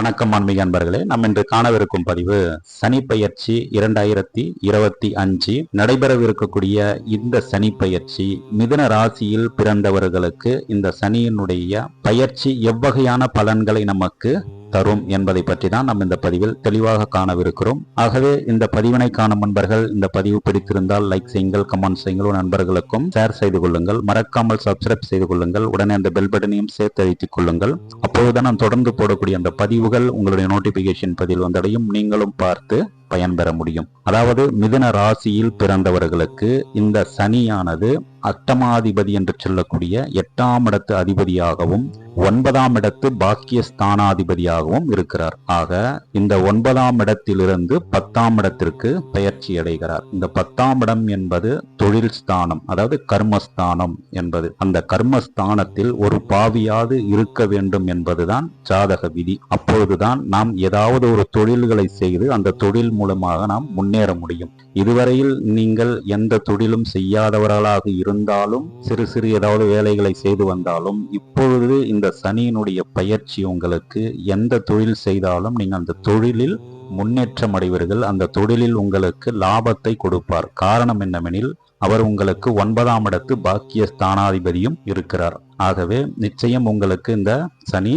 வணக்கம் ஆன்மீக அன்பர்களே. நம்ம இன்று காணவிருக்கும் பதிவு சனி பயிற்சி இரண்டாயிரத்தி இருபத்தி அஞ்சு. நடைபெறவிருக்கக்கூடிய இந்த சனி பயிற்சி மிதுன ராசியில் பிறந்தவர்களுக்கு இந்த சனியினுடைய பயிற்சி எவ்வகையான பலன்களை நமக்கு தரும் என்பதை பற்றி தான் நாம் இந்த பதிவில் தெளிவாக காணவிருக்கிறோம். ஆகவே இந்த பதிவினை காணும் நண்பர்கள் இந்த பதிவு பிடித்திருந்தால் லைக் செய்யுங்கள் கமெண்ட் செய்யுங்கள். நண்பர்களுக்கும் ஷேர் செய்து கொள்ளுங்கள். மறக்காமல் சப்ஸ்கிரைப் செய்து கொள்ளுங்கள். உடனே அந்த பெல் பட்டனையும் சேர்த்து அழைத்துக் கொள்ளுங்கள். அப்போதுதான் நான் தொடர்ந்து போடக்கூடிய அந்த பதிவுகள் உங்களுடைய நோட்டிபிகேஷன் பதில் வந்தடையும். நீங்களும் பார்த்து பயன்பெற முடியும். அதாவது மிதுன ராசியில் பிறந்தவர்களுக்கு இந்த சனியானது அட்டமாதிபதி என்று சொல்லக்கூடிய எட்டாம் இடத்து அதிபதியாகவும் ஒன்பதாம் இடத்து பாக்கிய ஸ்தானாதிபதியாகவும் இருக்கிறார். ஆக இந்த ஒன்பதாம் இடத்திலிருந்து பத்தாம் இடத்திற்கு பயிற்சி அடைகிறார். இந்த பத்தாம் இடம் என்பது தொழில் ஸ்தானம் அதாவது கர்மஸ்தானம் என்பது. அந்த கர்மஸ்தானத்தில் ஒரு பாவியாது இருக்க வேண்டும் என்பதுதான் ஜாதக விதி. அப்பொழுதுதான் நாம் ஏதாவது ஒரு தொழில்களை செய்து அந்த தொழில் மூலமாக நாம் முன்னேற முடியும். இதுவரையில் நீங்கள் எந்த தொழிலும் செய்யாதவர்களாக இருந்தாலும் சிறு சிறு ஏதாவது வேலைகளை செய்து வந்தாலும் இப்பொழுது இந்த சனியினுடைய பயிற்சி உங்களுக்கு எந்த தொழில் செய்தாலும் நீங்கள் அந்த தொழிலில் முன்னேற்றம் அடைவீர்கள். அந்த தொழிலில் உங்களுக்கு லாபத்தை கொடுப்பார். காரணம் என்னவெனில் அவர் உங்களுக்கு ஒன்பதாம் இடத்து பாக்கிய ஸ்தானாதிபதியும் இருக்கிறார். ஆகவே நிச்சயம் உங்களுக்கு இந்த சனி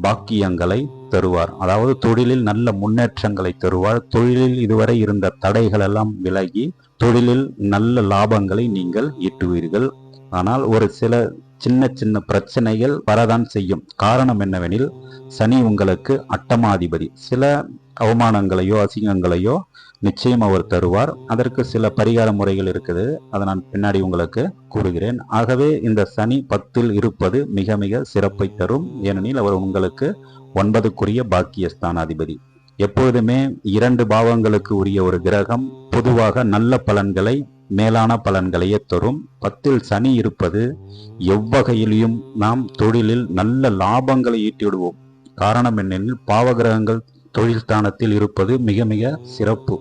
பாக்கியங்களை தருவார். அதாவது தொழிலில் நல்ல முன்னேற்றங்களை தருவார். தொழிலில் இதுவரை இருந்த தடைகள் எல்லாம் விலகி தொழிலில் நல்ல லாபங்களை நீங்கள் ஈட்டுவீர்கள். ஆனால் ஒரு சில சின்ன சின்ன பிரச்சனைகள் வரதான் செய்யும். காரணம் என்னவெனில் சனி உங்களுக்கு அட்டமாதிபதி. சில அவமானங்களையோ அசிங்கங்களையோ நிச்சயம் அவர் தருவார். அதற்கு சில பரிகார முறைகள் இருக்குது. அதை நான் பின்னாடி உங்களுக்கு கூறுகிறேன். ஆகவே இந்த சனி பத்தில் இருப்பது மிக மிக சிறப்பை தரும். ஏனெனில் அவர் உங்களுக்கு ஒன்பதுக்குரிய பாக்கிய ஸ்தானாதிபதி எப்பொழுதுமே இரண்டு பாவங்களுக்கு உரிய ஒரு கிரகம் பொதுவாக நல்ல பலன்களை மேலான பலன்களையே தரும். பத்தில் சனி இருப்பது எவ்வகையிலையும் நாம் தொழிலில் நல்ல லாபங்களை ஈட்டிவிடுவோம். காரணம் என்னெனில் பாவகிரகங்கள் தொழில் ஸ்தானத்தில் இருப்பது மிக மிக சிறப்பு.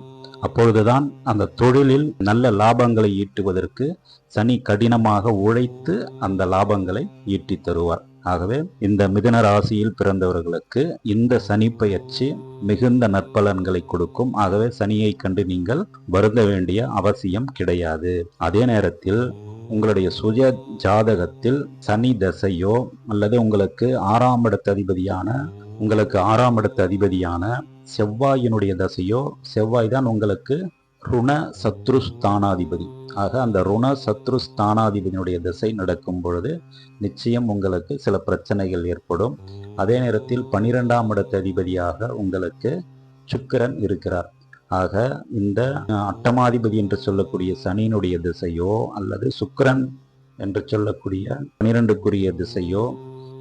அப்பொழுதுதான் அந்த தொழிலில் நல்ல லாபங்களை ஈட்டுவதற்கு சனி கடினமாக உழைத்து அந்த லாபங்களை ஈட்டி தருவார். ஆகவே இந்த மிதன ராசியில் பிறந்தவர்களுக்கு இந்த சனி பயிற்சி மிகுந்த நற்பலன்களை கொடுக்கும். ஆகவே சனியை கண்டு நீங்கள் வருந்த வேண்டிய அவசியம் கிடையாது. அதே நேரத்தில் உங்களுடைய சுய ஜாதகத்தில் சனி தசையோ அல்லது உங்களுக்கு ஆறாம் இடத்த அதிபதியான உங்களுக்கு ஆறாம் இடத்த அதிபதியான செவ்வாயினுடைய தசையோ செவ்வாய் தான் உங்களுக்கு ருண சத்ரு ஸ்தானாதிபதி ஆக அந்த ருண சத்ரு ஸ்தானாதிபதியினுடைய திசை நடக்கும் பொழுது நிச்சயம் உங்களுக்கு சில பிரச்சனைகள் ஏற்படும். அதே நேரத்தில் பனிரெண்டாம் இடத்த அதிபதியாக உங்களுக்கு சுக்கரன் இருக்கிறார். ஆக இந்த அட்டமாதிபதி என்று சொல்லக்கூடிய சனியினுடைய திசையோ அல்லது சுக்கரன் என்று சொல்லக்கூடிய பனிரெண்டுக்குரிய திசையோ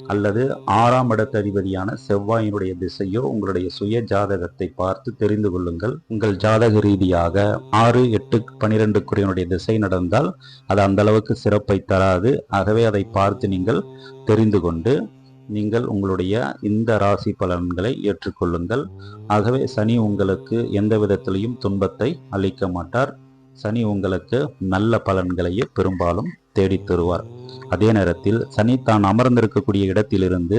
அல்லது ஆறாம் இடத்ததிபதியான செவ்வாயினுடைய திசையோ உங்களுடைய சுய ஜாதகத்தை பார்த்து தெரிந்து கொள்ளுங்கள். உங்கள் ஜாதக ரீதியாக ஆறு எட்டு பனிரெண்டுக்குரியனுடைய திசை நடந்தால் அது அந்த அளவுக்கு சிறப்பை தராது. ஆகவே அதை பார்த்து நீங்கள் தெரிந்து கொண்டு நீங்கள் உங்களுடைய இந்த ராசி பலன்களை ஏற்றுக்கொள்ளுங்கள். ஆகவே சனி உங்களுக்கு எந்த விதத்திலையும் துன்பத்தை அளிக்க மாட்டார். சனி உங்களுக்கு நல்ல பலன்களையே பெரும்பாலும் தேடித் தருவார். அதே நேரத்தில் சனி தான் அமர்ந்திருக்கக்கூடிய இடத்திலிருந்து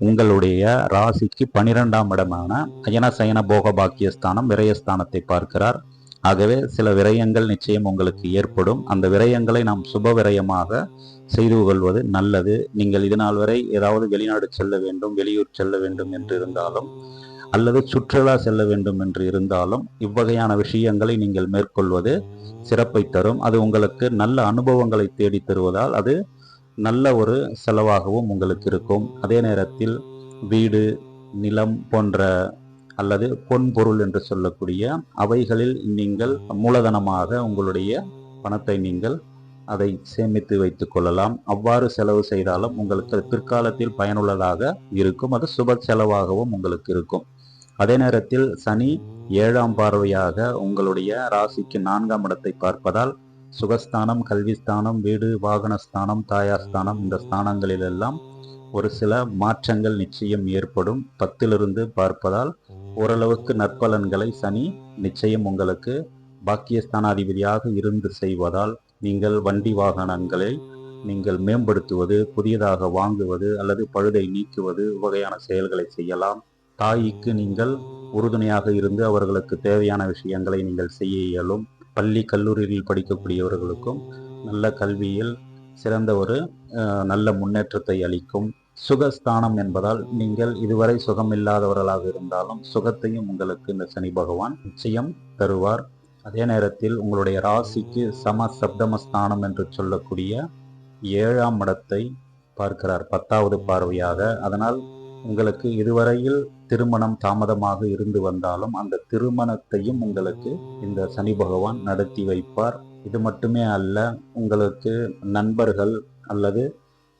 உங்களுடைய ராசிக்கு பனிரெண்டாம் இடமான அயன சயன போக பாக்கியஸ்தானம் விரயஸ்தானத்தை பார்க்கிறார். ஆகவே சில விரயங்கள் நிச்சயம் உங்களுக்கு ஏற்படும். அந்த விரயங்களை நாம் சுப விரயமாக செய்து கொள்வது நல்லது. நீங்கள் இதனால் வரை ஏதாவது வெளிநாடு செல்ல வேண்டும் வெளியூர் செல்ல வேண்டும் என்று இருந்தாலும் அல்லது சுற்றுலா செல்ல வேண்டும் என்று இருந்தாலும் இவ்வகையான விஷயங்களை நீங்கள் மேற்கொள்வது சிறப்பை தரும். அது உங்களுக்கு நல்ல அனுபவங்களை தேடி தருவதால் அது நல்ல ஒரு செலவாகவும் உங்களுக்கு இருக்கும். அதே நேரத்தில் வீடு நிலம் போன்ற அல்லது பொன் பொருள் என்று சொல்லக்கூடிய அவைகளில் நீங்கள் மூலதனமாக உங்களுடைய பணத்தை நீங்கள் அதை சேமித்து வைத்துக் கொள்ளலாம். அவ்வாறு செலவு செய்தாலும் உங்களுக்கு பிற்காலத்தில் பயனுள்ளதாக இருக்கும். அது சுப செலவாகவும் உங்களுக்கு இருக்கும். அதே நேரத்தில் சனி ஏழாம் பார்வையாக உங்களுடைய ராசிக்கு நான்காம் இடத்தை பார்ப்பதால் சுகஸ்தானம் கல்விஸ்தானம் வீடு வாகனஸ்தானம் தாயார் ஸ்தானம் இந்த ஸ்தானங்களிலெல்லாம் ஒரு சில மாற்றங்கள் நிச்சயம் ஏற்படும். பத்திலிருந்து பார்ப்பதால் ஓரளவுக்கு நற்பலன்களை சனி நிச்சயம் உங்களுக்கு பாக்கியஸ்தானாதிபதியாக இருந்து செய்வதால் நீங்கள் வண்டி வாகனங்களை நீங்கள் மேம்படுத்துவது புதியதாக வாங்குவது அல்லது பழுதை நீக்குவது வகையான செயல்களை செய்யலாம். தாய்க்கு நீங்கள் உறுதுணையாக இருந்து அவர்களுக்கு தேவையான விஷயங்களை நீங்கள் செய்ய இயலும். பள்ளி கல்லூரியில் படிக்கக்கூடியவர்களுக்கும் நல்ல கல்வியில் சிறந்த ஒரு நல்ல முன்னேற்றத்தை அளிக்கும். சுகஸ்தானம் என்பதால் நீங்கள் இதுவரை சுகம் இல்லாதவர்களாக இருந்தாலும் சுகத்தையும் உங்களுக்கு இந்த சனி பகவான் நிச்சயம் தருவார். அதே நேரத்தில் உங்களுடைய ராசிக்கு சம சப்தமஸ்தானம் என்று சொல்லக்கூடிய ஏழாம் இடத்தை பார்க்கிறார். பத்தாவது பார்வையாக. அதனால் உங்களுக்கு இதுவரையில் திருமணம் தாமதமாக இருந்து வந்தாலும் அந்த திருமணத்தையும் உங்களுக்கு இந்த சனி பகவான் நடத்தி வைப்பார். இது மட்டுமே அல்ல உங்களுக்கு நண்பர்கள் அல்லது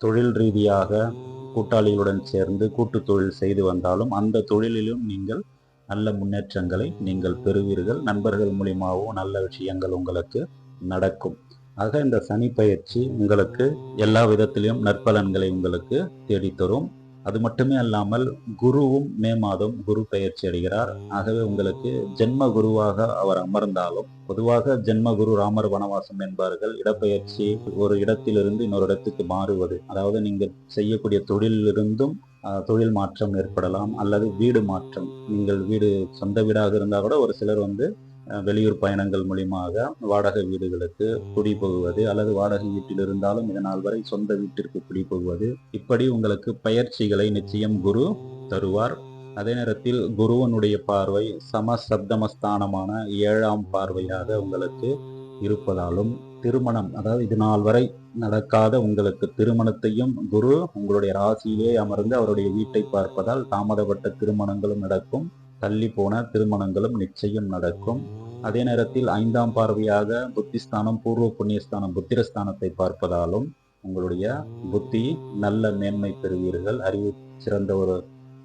தொழில் ரீதியாக கூட்டாளிகளுடன் சேர்ந்து கூட்டு தொழில் செய்து வந்தாலும் அந்த தொழிலிலும் நீங்கள் நல்ல முன்னேற்றங்களை நீங்கள் பெறுவீர்கள். நண்பர்கள் மூலியமாகவும் நல்ல விஷயங்கள் உங்களுக்கு நடக்கும். ஆக இந்த சனி பயிற்சி உங்களுக்கு எல்லா விதத்திலையும் நற்பலன்களை உங்களுக்கு தேடித்தரும். அது மட்டுமே அல்லாமல் குருவும் மே மாதம் குரு பயிற்சி அடைகிறார். ஆகவே உங்களுக்கு ஜென்ம குருவாக அவர் அமர்ந்தாலும் பொதுவாக ஜென்ம குரு ராமர் வனவாசம் என்பார்கள் இடப்பெயர்ச்சி ஒரு இடத்திலிருந்து இன்னொரு இடத்துக்கு மாறுவது. அதாவது நீங்கள் செய்யக்கூடிய தொழிலிருந்தும் தொழில் மாற்றம் ஏற்படலாம். அல்லது வீடு மாற்றம். நீங்கள் வீடு சொந்த வீடாக இருந்தால் கூட ஒரு சிலர் வந்து வெளியூர் பயணங்கள் மூலியமாக வாடகை வீடுகளுக்கு குடி போகுவது அல்லது வாடகை வீட்டில் இருந்தாலும் இதனால் வரை சொந்த வீட்டிற்கு குடி போகுவது. இப்படி உங்களுக்கு பயிற்சிகளை நிச்சயம் குரு தருவார். அதே நேரத்தில் குருவனுடைய பார்வை சம சப்தமஸ்தானமான ஏழாம் பார்வையாக உங்களுக்கு இருப்பதாலும் திருமணம் அதாவது இது நாள் வரை நடக்காத உங்களுக்கு திருமணத்தையும் குரு உங்களுடைய ராசியிலே அமர்ந்து அவருடைய வீட்டை பார்ப்பதால் தாமதப்பட்ட திருமணங்களும் நடக்கும். தள்ளி போன திருமணங்களும் நிச்சயம் நடக்கும். அதே நேரத்தில் ஐந்தாம் பார்வையாக புத்திஸ்தானம் பூர்வ புண்ணியஸ்தானம் புத்திரஸ்தானத்தை பார்ப்பதாலும் உங்களுடைய புத்தி நல்ல மேன்மை பெறுவீர்கள். அறிவு சிறந்த ஒரு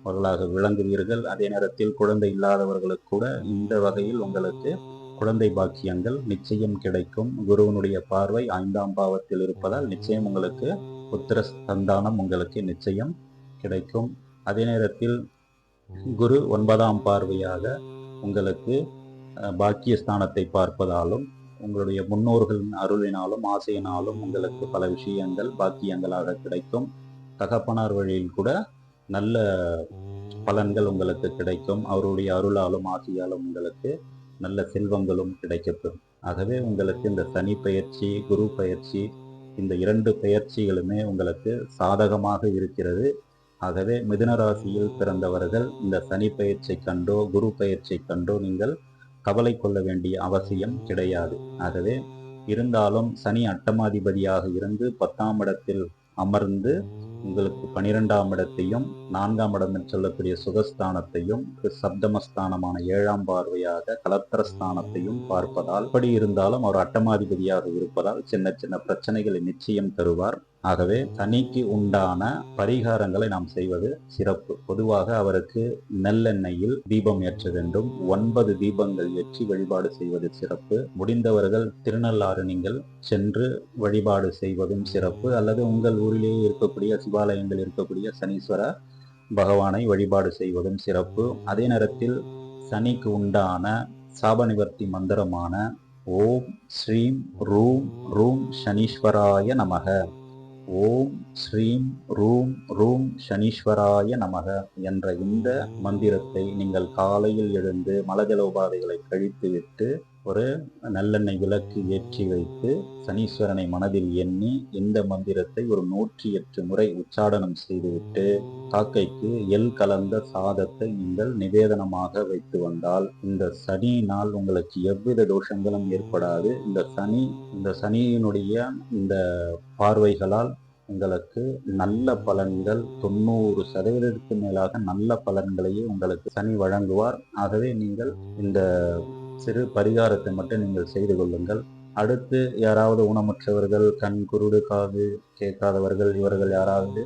அவர்களாக விளங்குவீர்கள். அதே நேரத்தில் குழந்தை இல்லாதவர்களுக்கு கூட இந்த வகையில் உங்களுக்கு குழந்தை பாக்கியங்கள் நிச்சயம் கிடைக்கும். குருவனுடைய பார்வை ஐந்தாம் பாவத்தில் இருப்பதால் நிச்சயம் உங்களுக்கு புத்திர சந்தானம் உங்களுக்கு நிச்சயம் கிடைக்கும். அதே நேரத்தில் குரு ஒன்பதாம் பார்வையாக உங்களுக்கு பாக்கியஸ்தானத்தை பார்ப்பதாலும் உங்களுடைய முன்னோர்களின் அருளினாலும் ஆசையினாலும் உங்களுக்கு பல விஷயங்கள் பாக்கியங்களாக கிடைக்கும். தகப்பனார் வழியில் கூட நல்ல பலன்கள் உங்களுக்கு கிடைக்கும். அவருடைய அருளாலும் ஆசையாலும் உங்களுக்கு நல்ல செல்வங்களும் கிடைக்கப்பெறும். ஆகவே உங்களுக்கு இந்த சனி பயிற்சி குரு பயிற்சி இந்த இரண்டு பயிற்சிகளுமே உங்களுக்கு சாதகமாக இருக்கிறது. ஆகவே மிதுனராசியில் பிறந்தவர்கள் இந்த சனி பயிற்சி கண்டோ குரு பயிற்சி கண்டோ நீங்கள் கவலை கொள்ள வேண்டிய அவசியம் கிடையாது. ஆகவே இருந்தாலும் சனி அட்டமாதிபதியாக இருந்து பத்தாம் இடத்தில் அமர்ந்து உங்களுக்கு பனிரெண்டாம் இடத்தையும் நான்காம் இடம் என்று சொல்லக்கூடிய சுகஸ்தானத்தையும் சப்தமஸ்தானமான ஏழாம் பார்வையாக கலத்திரஸ்தானத்தையும் பார்ப்பதால் அப்படி இருந்தாலும் அவர் அட்டமாதிபதியாக இருப்பதால் சின்ன சின்ன பிரச்சனைகளை நிச்சயம் தருவார். ஆகவே சனிக்கு உண்டான பரிகாரங்களை நாம் செய்வது சிறப்பு. பொதுவாக அவருக்கு நல்லெண்ணெயில் தீபம் ஏற்ற வேண்டும். ஒன்பது தீபங்கள் ஏற்றி வழிபாடு செய்வது சிறப்பு. முடிந்தவர்கள் திருநள்ளாறு நீங்கள் சென்று வழிபாடு செய்வதும் சிறப்பு. அல்லது உங்கள் ஊரிலேயே இருக்கக்கூடிய சிவாலயங்கள் இருக்கக்கூடிய சனீஸ்வர பகவானை வழிபாடு செய்வதும் சிறப்பு. அதே நேரத்தில் சனிக்கு உண்டான சாப நிவர்த்தி மந்திரமான ஓம் ஸ்ரீம் ரூம் ரூம் சனீஸ்வராய நமக. ஓம் ஸ்ரீம் ரூம் ரூம் சனீஸ்வராய நமக என்ற இந்த மந்திரத்தை நீங்கள் காலையில் எழுந்து மலஜல உபாதைகளை கழித்துவிட்டு ஒரு நல்லெண்ணெய் விளக்கு ஏற்றி வைத்து சனீஸ்வரனை மனதில் எண்ணி இந்த மந்திரத்தை ஒரு நூற்றி எட்டு முறை உச்சாடனம் செய்துவிட்டு காக்கைக்கு எல் கலந்த சாதத்தை நீங்கள் நிவேதனமாக வைத்து வந்தால் இந்த சனியினால் உங்களுக்கு எவ்வித தோஷங்களும் ஏற்படாது. இந்த சனி இந்த சனியினுடைய இந்த பார்வைகளால் உங்களுக்கு நல்ல பலன்கள் தொண்ணூறு சதவீதத்துக்கு மேலாக நல்ல பலன்களையே உங்களுக்கு சனி வழங்குவார். ஆகவே நீங்கள் இந்த சிறு பரிகாரத்தை மட்டும் நீங்கள் செய்து கொள்ளுங்கள். அடுத்து யாராவது ஊனமுற்றவர்கள் கண் குருடு காது கேட்காதவர்கள் இவர்கள் யாராவது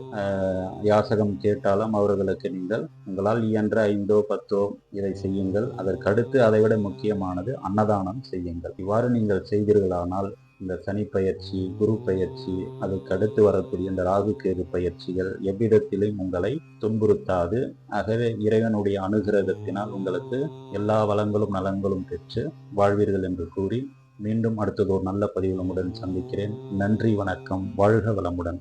யாசகம் கேட்டாலும் அவர்களுக்கு நீங்கள் உங்களால் இயன்ற ஐந்தோ பத்தோ இதை செய்யுங்கள். அதற்கடுத்து அதைவிட முக்கியமானது அன்னதானம் செய்யுங்கள். இவ்வாறு நீங்கள் செய்தீர்களானால் இந்த சனி பயிற்சி குரு பயிற்சி அதுக்கு அடுத்து வரக்கூடிய இந்த ராகு கேது பயிற்சிகள் எவ்விதத்திலும் உங்களை துன்புறுத்தாது. ஆகவே இறைவனுடைய அனுகிரகத்தினால் உங்களுக்கு எல்லா வளங்களும் நலன்களும் பெற்று வாழ்வீர்கள் என்று கூறி மீண்டும் அடுத்தது ஒரு நல்ல பதிவில் உடன் சந்திக்கிறேன். நன்றி வணக்கம். வாழ்க வளமுடன்.